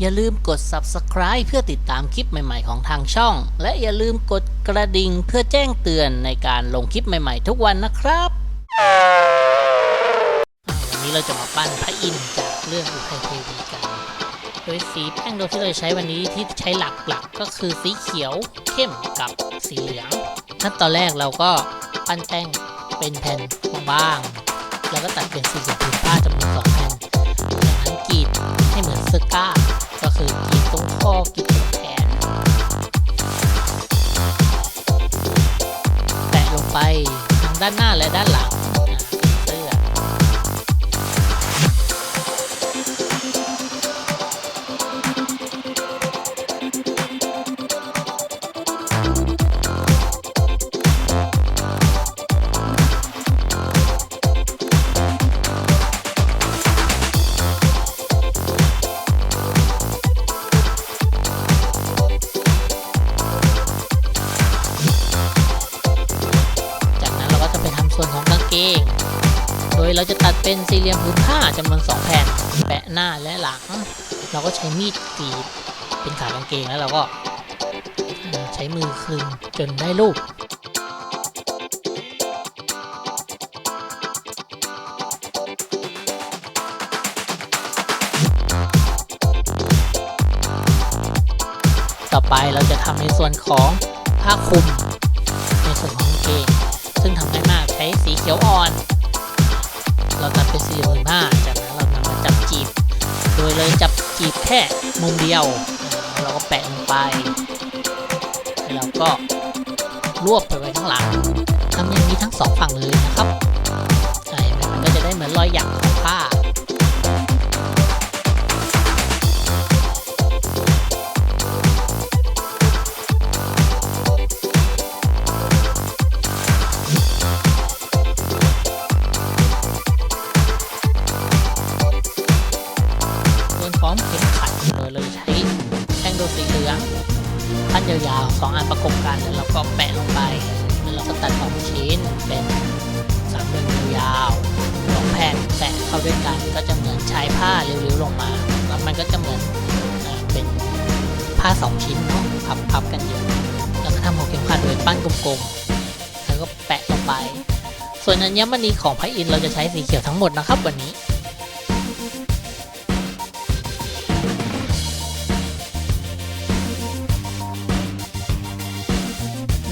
อย่าลืมกด subscribe เพื่อติดตามคลิปใหม่ ๆ ของทางช่อง และอย่าลืมกดกระดิ่งเพื่อแจ้งเตือนในการลงคลิปใหม่ ๆ ทุกวันนะครับวันนี้เราจะมาปั้นพระอินทร์จากเรื่องอุทัยเทวีกัน โดยสีแป้งโดยที่เราใช้วันนี้ที่ใช้หลักๆ ก็คือสีเขียวเข้มกับสีเหลืองขั้นตอนแรกเราก็ปั้นแป้งเป็นแผ่นบางๆ แล้วก็ตัดเป็นสี่เหลี่ยมผืนผ้าจำนวนสองแผ่นจากนั้นกรีดให้เหมือนเสื้อก้า ก็คือกรีดตรงข้อกรีดตรงแขนแปะลงไปทั้งด้านหน้าและด้านหลัง เราจะตัดเป็นสี่เหลี่ยมผืนผ้าจำนวน2แผ่นแปะหน้าและหลัง เราก็ใช้มีดกรีดเป็นขากางเกงแล้วเราก็ใช้มือคลึงจนได้รูปต่อไปเราจะทำในส่วนของผ้าคลุม ในส่วนของกางเกงซึ่งทำง่ายมากใช้สีเขียวอ่อน จีบแค่มุมเดียว เราก็แปะลงไปแล้วก็รวบไปไว้ข้างหลังทำอย่างนี้ทั้งสองฝั่งเลยนะครับใช่มันก็จะได้เหมือนรอยหยักของผ้า พันยาวๆสองอันประกบกันแล้วเราก็แปะลงไป แล้วเราก็ตัดออกชิ้นเป็นสามเหลี่ยมยาวๆสองแผ่นแปะเข้าด้วยกันก็จะเหมือนชายผ้าเรียวๆลงมาแล้วมันก็จะเหมือนเอ่อเป็นผ้าสองชิ้นเนาะพับๆกันอยู่แล้วก็ทำหัวเข็มขัดโดยปั้นกลมๆแล้วก็แปะลงไป ส่วนอัญมณีของพระอินทร์เราจะใช้สีเขียวทั้งหมดนะครับวันนี้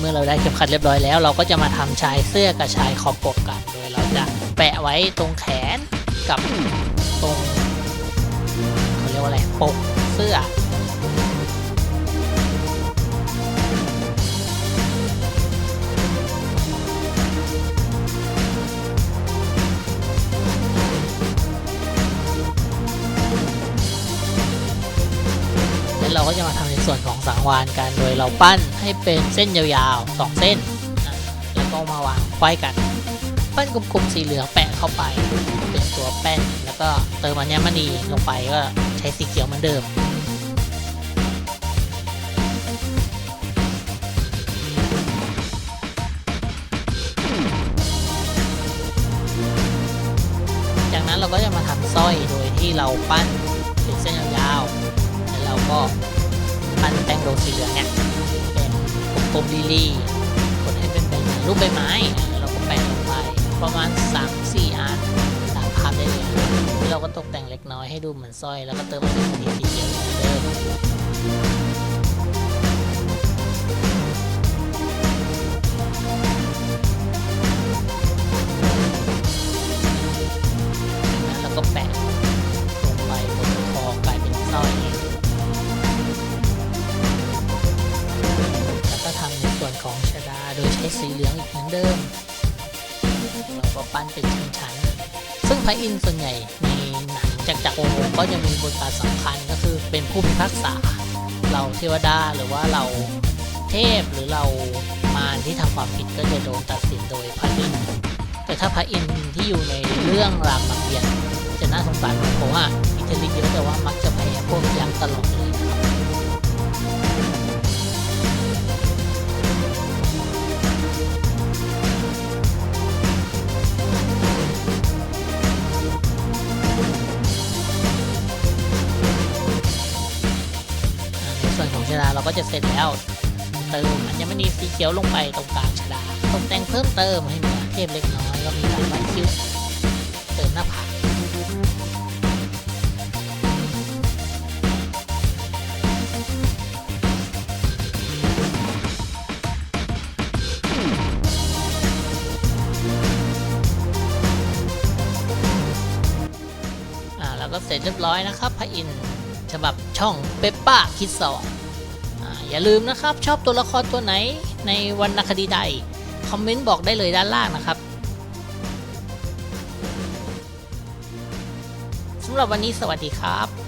มื่อเราได้เข็มขัดเรียบร้อยแล้ว เราก็จะมาทำชายเสื้อกับชายคอปกกัน โดยเราจะแปะไว้ตรงแขนกับตรงเขาเรียกว่าอะไรปกเสื้อ ส่วนของสังวานกันโดยเราปั้นให้เป็นเส้นยาวๆ 2 เส้น แล้วก็มาวางไขว้กัน ปั้นกลมๆสีเหลืองแปะเข้าไป เป็นตัวแป้น แล้วก็เติมอัญมณีลงไปก็ใช้สีเขียวเหมือนเดิมจากนั้นเราก็จะมาทำสร้อยโดยที่เราปั้นเป็นเส้นยาวๆแล้วเราก็ ปั้นแป้งโรสีเหลืองเนี่ยเป็นกลมๆลีๆกดให้เป็นแบบนรูปใบไม้ เราก็แปะลงไปประมาณ 3-4 อันตามภาพได้เลยที่เราก็ตกแต่งเล็กน้อยให้ดูเหมือนสร้อย แล้วก็เติมสีสีเขียวเหมือนเดิม สีเหลืองอีกเหมือนเดิมเราก็ปั้นเป็นชั้นๆซึ่งพระอินทร์ส่วนใหญ่ในหนังจากจักรวงศ์ก็จะมีบทบาทสำคัญก็คือเป็นผู้พิพากษาเราเทวดาหรือว่าเราเทพหรือเรามารที่ทำความผิดก็จะโดนตัดสินโดยพระอินทร์แต่ถ้าพระอินทร์ที่อยู่ในเรื่องรามเกียรติ์จะน่าสงสารเพราะว่าอิทธิฤทธิ์เยอะแต่ว่ามักจะแพ้พวกยักษ์ตลอดเลย นของชดาเราก็จะเสร็จแล้ว เติมอัญมณีสีเขียวลงไปตรงกลางชดาตกแต่งเพิ่มเติมให้มือนเทพเล็กน้อยก็มีการไว้คิ้วเติมหน้าผากอ่าแล้วก็เสร็จเรียบร้อยนะครับพระอินทร์ฉบับช่องเปปป้าคิดสอน อย่าลืมนะครับชอบตัวละครตัวไหนในวรรณคดีใด คอมเมนต์บอกได้เลยด้านล่างนะครับสำหรับวันนี้สวัสดีครับ